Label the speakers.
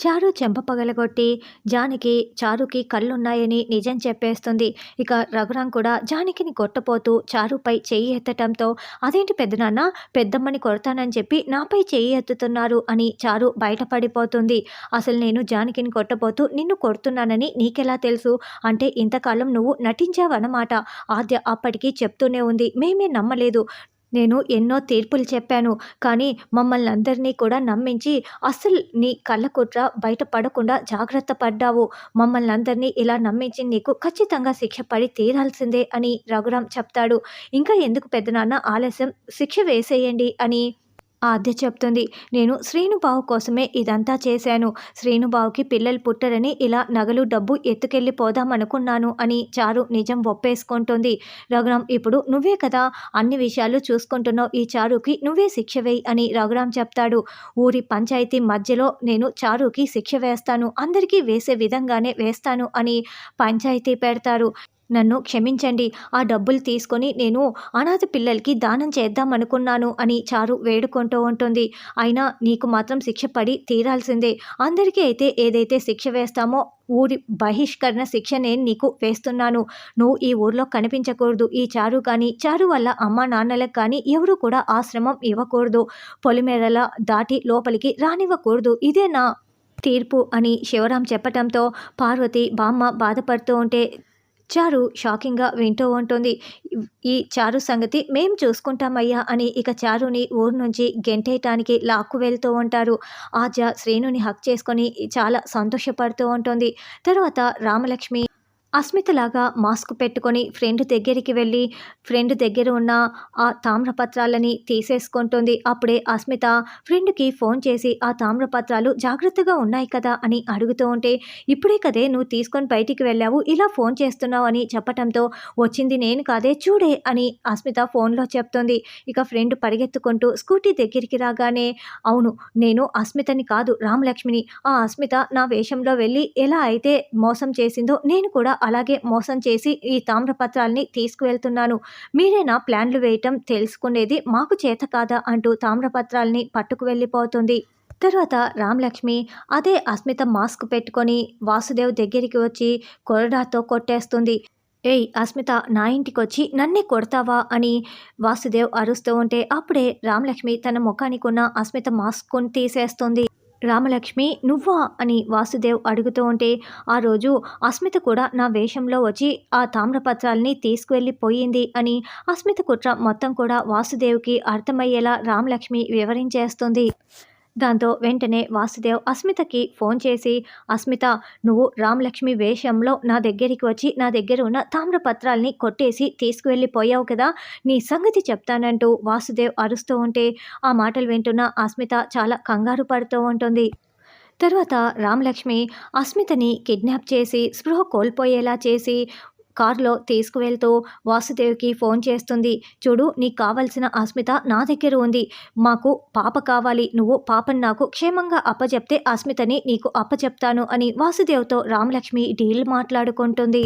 Speaker 1: చారు చెంప పగలగొట్టి జానికి చారుకి కళ్ళున్నాయని నిజం చెప్పేస్తుంది. ఇక రఘురాం కూడా జానకిని కొట్టపోతూ చారుపై చెయ్యి ఎత్తటంతో అదేంటి పెద్దనాన్న పెద్దమ్మని కొడతానని చెప్పి నాపై చెయ్యి ఎత్తుతున్నారు అని చారు బయటపడిపోతుంది. అసలు నేను జానకిని కొట్టబోతూ నిన్ను కొడుతున్నానని నీకెలా తెలుసు? అంటే ఇంతకాలం నువ్వు నటించావన్నమాట. ఆద్య అప్పటికి చెప్తూనే ఉంది. మేమే నమ్మలేదు. నేను ఎన్నో తీర్పులు చెప్పాను. కానీ మమ్మల్ని అందరినీ కూడా నమ్మించి అస్సలు నీ కళ్ళ కుట్ర బయటపడకుండా జాగ్రత్త పడ్డావు. మమ్మల్ని అందరినీ ఇలా నమ్మించి నీకు ఖచ్చితంగా శిక్ష పడి తీరాల్సిందే అని రఘురాం చెప్తాడు. ఇంకా ఎందుకు పెద్దనాన్న ఆలస్యం? శిక్ష వేసేయండి అని ఆద్య చెప్తుంది. నేను శ్రీనుబావు కోసమే ఇదంతా చేశాను. శ్రీనుబావుకి పిల్లలు పుట్టరని ఇలా నగలు డబ్బు ఎత్తుకెళ్ళి పోదామనుకున్నాను అని చారు నిజం ఒప్పేసుకుంటుంది. రఘురాం ఇప్పుడు నువ్వే కదా అన్ని విషయాలు చూసుకుంటున్నావు. ఈ చారుకి నువ్వే శిక్ష వేయి అని రఘురాం చెప్తాడు. ఊరి పంచాయతీ మధ్యలో నేను చారుకి శిక్ష వేస్తాను. అందరికీ వేసే విధంగానే వేస్తాను అని పంచాయతీ పెడతారు. నన్ను క్షమించండి. ఆ డబ్బులు తీసుకొని నేను అనాథ పిల్లలకి దానం చేద్దాం అనుకున్నాను అని చారు వేడుకుంటూ ఉంటుంది. అయినా నీకు మాత్రం శిక్ష పడి తీరాల్సిందే. అందరికీ అయితే ఏదైతే శిక్ష వేస్తామో ఊరి బహిష్కరణ శిక్ష నేను నీకు వేస్తున్నాను. నువ్వు ఈ ఊర్లో కనిపించకూడదు ఈ చారు కానీ చారు వల్ల అమ్మ నాన్నలకు కానీ ఎవరు కూడా ఆశ్రమం ఇవ్వకూడదు. పొలిమేరల దాటి లోపలికి రానివ్వకూడదు. ఇదే నా తీర్పు అని శివరాం చెప్పటంతో పార్వతి బామ్మ బాధపడుతూ ఉంటే చారు షాకింగ్గా వింటూ ఉంటుంది. ఈ చారు సంగతి మేం చూసుకుంటామయ్యా అని ఇక చారుని ఊరు నుంచి గెంటేయటానికి లాక్కు వెళ్తూ ఉంటారు. ఆజ శ్రేణుని హక్ చేసుకొని చాలా సంతోషపడుతూ ఉంటుంది. తర్వాత రామలక్ష్మి అస్మితలాగా మాస్క్ పెట్టుకొని ఫ్రెండ్ దగ్గరికి వెళ్ళి ఫ్రెండ్ దగ్గర ఉన్న ఆ తామ్రపత్రాలని తీసేసుకుంటుంది. అప్పుడే అస్మిత ఫ్రెండ్కి ఫోన్ చేసి ఆ తామ్రపత్రాలు జాగ్రత్తగా ఉన్నాయి కదా? అని అడుగుతూ ఉంటే ఇప్పుడే కదే నువ్వు తీసుకొని బయటికి వెళ్ళావు ఇలా ఫోన్ చేస్తున్నావు అని చెప్పటంతో వచ్చింది నేను కాదే చూడే అని అస్మిత ఫోన్లో చెప్తుంది. ఇక ఫ్రెండ్ పరిగెత్తుకుంటూ స్కూటీ దగ్గరికి రాగానే అవును నేను అస్మితని కాదు రామలక్ష్మిని. ఆ అస్మిత నా వేషంలో వెళ్ళి ఎలా అయితే మోసం చేసిందో నేను కూడా అలాగే మోసం చేసి ఈ తామ్రపత్రాల్ని తీసుకువెళ్తున్నాను. మీరే నా ప్లాన్లు వేయటం తెలుసుకునేది మాకు చేత కాదా అంటూ తామ్రపత్రాల్ని పట్టుకు వెళ్ళిపోతుంది తర్వాత రామలక్ష్మి అదే అస్మిత మాస్క్ పెట్టుకొని వాసుదేవ్ దగ్గరికి వచ్చి కొరడాతో కొట్టేస్తుంది. ఏయ్ అస్మిత నా ఇంటికి వచ్చి నన్నే కొడతావా? అని వాసుదేవ్ అరుస్తూ ఉంటే అప్పుడే రామలక్ష్మి తన ముఖానికి ఉన్న అస్మిత మాస్క్ని తీసేస్తుంది. రామలక్ష్మి నువ్వా? అని వాసుదేవ్ అడుగుతూ ఉంటే ఆ రోజు అస్మిత కూడా నా వేషంలో వచ్చి ఆ తామ్రపత్రాల్ని తీసుకువెళ్ళిపోయింది అని అస్మిత కుట్ర మొత్తం కూడా వాసుదేవ్కి అర్థమయ్యేలా రామలక్ష్మి వివరించేస్తుంది. దాంతో వెంటనే వాసుదేవ్ అస్మితకి ఫోన్ చేసి అస్మిత నువ్వు రామలక్ష్మి వేషంలో నా దగ్గరికి వచ్చి నా దగ్గర ఉన్న తామ్రపత్రాల్ని కొట్టేసి తీసుకువెళ్ళిపోయావు కదా నీ సంగతి చెప్తానంటూ వాసుదేవ్ అరుస్తూ ఉంటే ఆ మాటలు వింటున్న అస్మిత చాలా కంగారు పడుతూ ఉంటుంది. తర్వాత రామలక్ష్మి అస్మితని కిడ్నాప్ చేసి స్పృహ కోల్పోయేలా చేసి కారులో తీసుకువెళ్తూ వాసుదేవ్కి ఫోన్ చేస్తుంది. చూడు నీకు కావలసిన అస్మిత నా దగ్గర ఉంది. మాకు పాప కావాలి. నువ్వు పాపను నాకు క్షేమంగా అప్పచెప్తే అస్మితని నీకు అప్పచెప్తాను అని వాసుదేవ్తో రామలక్ష్మి డీల్ మాట్లాడుకుంటుంది.